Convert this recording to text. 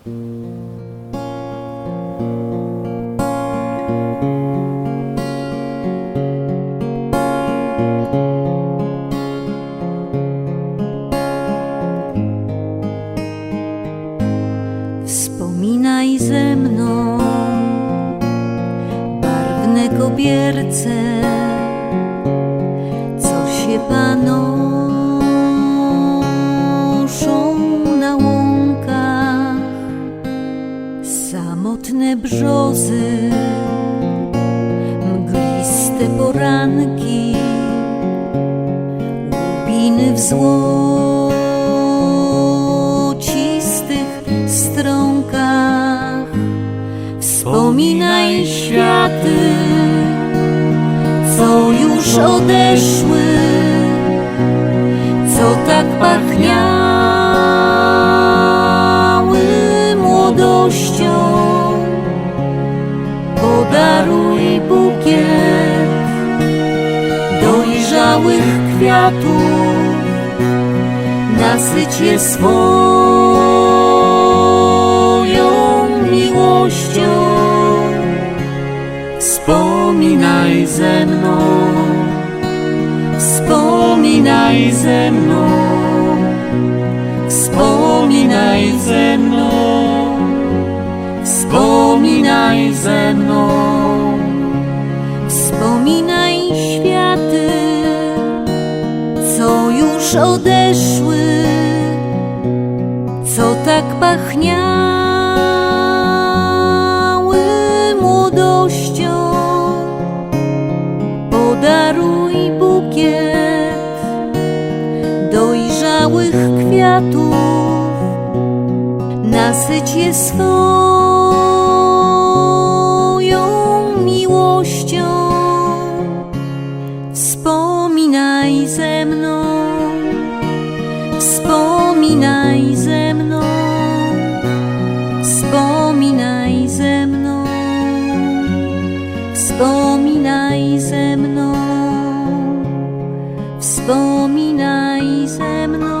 Wspominaj ze mną barwne kobierce, co się panoszą brzozy, mgliste poranki, łubiny w złocistych strąkach. Wspominaj światy, co już odeszły, co tak pachniały młodością. Kwiatów, nasyć je swoją miłością. Wspominaj ze mną, wspominaj ze mną, wspominaj ze mną, wspominaj ze mną. Wspominaj już odeszły, co tak pachniały młodością. Podaruj bukiet dojrzałych kwiatów, nasyć je swoją miłością. Wspominaj ze mną, Wspominaj ze mną, wspominaj ze mną, wspominaj ze mną, wspominaj ze mną.